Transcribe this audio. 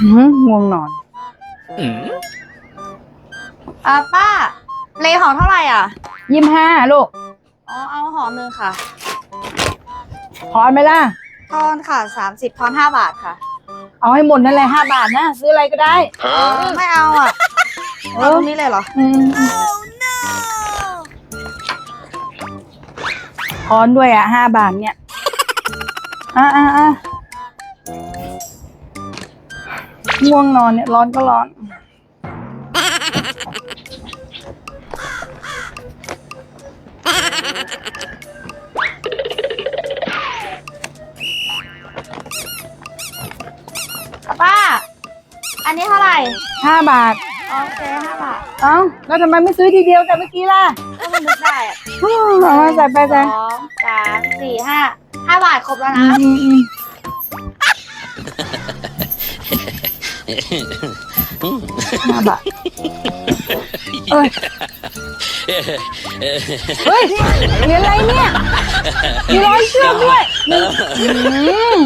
หืมง่วงนอนอ่าป้า เลห่อเท่าไหร่อะยี่สิบห้าลูก อ๋อ เอาห่อหนึ่งค่ะทอนไหมล่ะทอนค่ะสามสิบทอนห้าบาทค่ะ เอาให้หมดนั่นแหละห้าบาทนะ ซื้ออะไรก็ได้ไม่เอาอะเอเอาอตรงนี้เลยเหรออืมทอนด้วยอะห้าบาทเนี่ยอะอะอะ ง่วงนอนเนี่ยร้อนก็ร้อน ป้า อันนี้เท่าไหร่ ห้าบาท โอเคห้าบาทเอ้าแล้วทำไมไม่ซื้อทีเดียวแต่เมื่อกี้ล่ะก็มันนึกได้อะอืมเอามาใส่ไปใส่สองสามสี่ห้าห้าบาทครบแล้วอืนะมอืมอืมห้าบาทเอ้ยเฮ้ยเหรียญอะไรเนี่ยมี ร้อยเชือกด้วยอืม